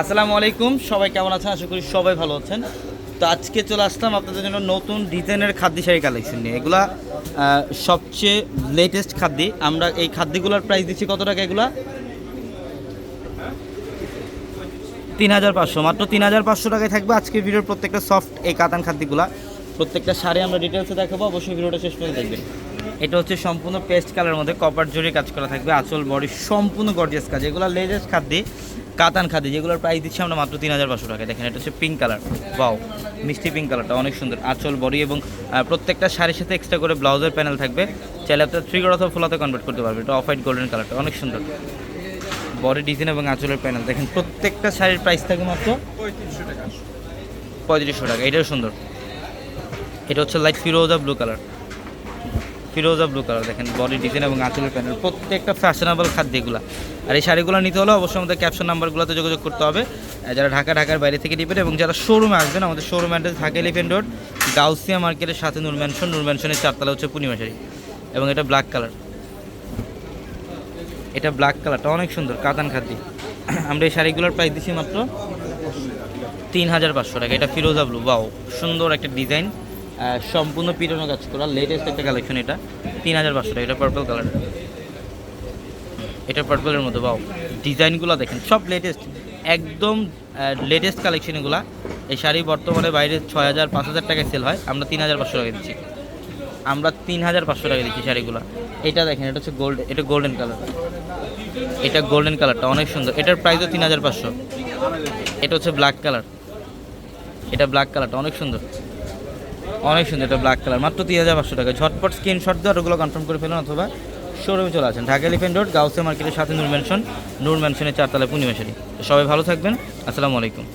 আসসালামু আলাইকুম, সবাই কেমন আছেন? আশা করি সবাই ভালো আছেন। তো আজকে চলে আসলাম আপনাদের জন্য নতুন ডিজাইনের খাদ্য শাড়ি কালেকশন নিয়ে। এগুলা সবচেয়ে লেটেস্ট খাদ্য। আমরা এই খাদ্যগুলোর প্রাইস দিচ্ছি কত টাকা এগুলা? তিন হাজার পাঁচশো, মাত্র তিন হাজার পাঁচশো টাকায় থাকবে আজকে ভিডিওর প্রত্যেকটা সফট এই কাতান খাদ্যগুলা। প্রত্যেকটা শাড়ি আমরা ডিটেলসে দেখাবো, অবশ্যই ভিডিওটা শেষ পর্যন্ত দেখবেন। এটা হচ্ছে সম্পূর্ণ পেস্ট কালারের মধ্যে কপার জড়ি কাজ করা থাকবে, আঁচল বডি সম্পূর্ণ গর্জিয়াস কাজ। এগুলো লেটেস্ট খাদ্য। কাতান খাদি, যেগুলোর প্রাইস দিচ্ছি আমরা মাত্র তিন হাজার পাঁচশো টাকা দেখেন, এটা হচ্ছে পিঙ্ক কালার বাও মিষ্টি পিঙ্ক কালারটা অনেক সুন্দর, আঁচল বডি এবং প্রত্যেকটা শাড়ির সাথে এক্সট্রা করে ব্লাউজের প্যানেল থাকবে। চাইলে আপনার থ্রি অথবা ফুলাতে কনভার্ট করতে পারবে এটা অফ হোয়াইট গোল্ডেন কালারটা অনেক সুন্দর। বডি ডিজাইন এবং আঁচলের প্যানেল দেখেন, প্রত্যেকটা শাড়ির প্রাইস থাকে মাত্র পঁয়ত্রিশশো টাকা। পঁয়ত্রিশশো টাকা, এটাও সুন্দর। এটা হচ্ছে লাইট ফিরোজা ব্লু কালার ফিরোজা ব্লু কালার দেখেন বডি ডিজাইন এবং আঁচলের প্যানেল প্রত্যেকটা ফ্যাশনেবল খাদ্য এগুলো। আর এই শাড়িগুলো নিতে হলে অবশ্যই আমাদের ক্যাপশন নাম্বারগুলোতে যোগাযোগ করতে হবে। যারা ঢাকা, ঢাকার বাইরে থেকে নেবেন এবং যারা শোরুমে আসবেন, আমাদের showroom address Dhaka Elephant Road Gausia মার্কেটের সাথে নূর ম্যানশন নূর ম্যানশনের চারতলা হচ্ছে পূর্ণিমা শাড়ি। এবং এটা ব্ল্যাক কালার এটা ব্ল্যাক কালারটা অনেক সুন্দর, কাতান খাদ্য। আমরা এই শাড়িগুলোর প্রাইস দিচ্ছি মাত্র তিন হাজার পাঁচশো টাকা। এটা ফিরোজা ব্লু বাও সুন্দর একটা ডিজাইন সম্পূর্ণ পিটানো কাজ করা লেটেস্ট একটা কালেকশন এটা। তিন হাজার পাঁচশো টাকা, এটা পার্পল কালার এটা পার্পলের মধ্যে বাও ডিজাইনগুলো দেখেন, সব লেটেস্ট একদম লেটেস্ট কালেকশন এগুলো। এই শাড়ি বর্তমানে বাইরে ছয় হাজার, পাঁচ হাজার টাকায় সেল হয়। আমরা তিন হাজার পাঁচশো টাকা দিচ্ছি। আমরা তিন হাজার পাঁচশো টাকা দিচ্ছি শাড়িগুলো। এটা দেখেন, এটা হচ্ছে গোল্ড এটা গোল্ডেন কালার এটা গোল্ডেন কালারটা অনেক সুন্দর। এটার প্রাইসও তিন হাজার পাঁচশো। এটা হচ্ছে ব্ল্যাক কালার এটা ব্ল্যাক কালারটা অনেক সুন্দর। অনেক সুন্দর, এটা ব্ল্যাক কালার মাত্র তিন হাজার পাঁচশো টাকা। ঝটপট স্ক্রিনশট দিয়ে ওগুলো কনফার্ম করে ফেলুন অথবা শোরুমে চলে আসেন। ঢাকা এলিফেন্ট রোড গাউসে মার্কেটের সাথে নূর ম্যানশন নূর ম্যানশনের চারতলা পূর্ণিমাশারি সবাই ভালো থাকবেন। আসসালামু আলাইকুম।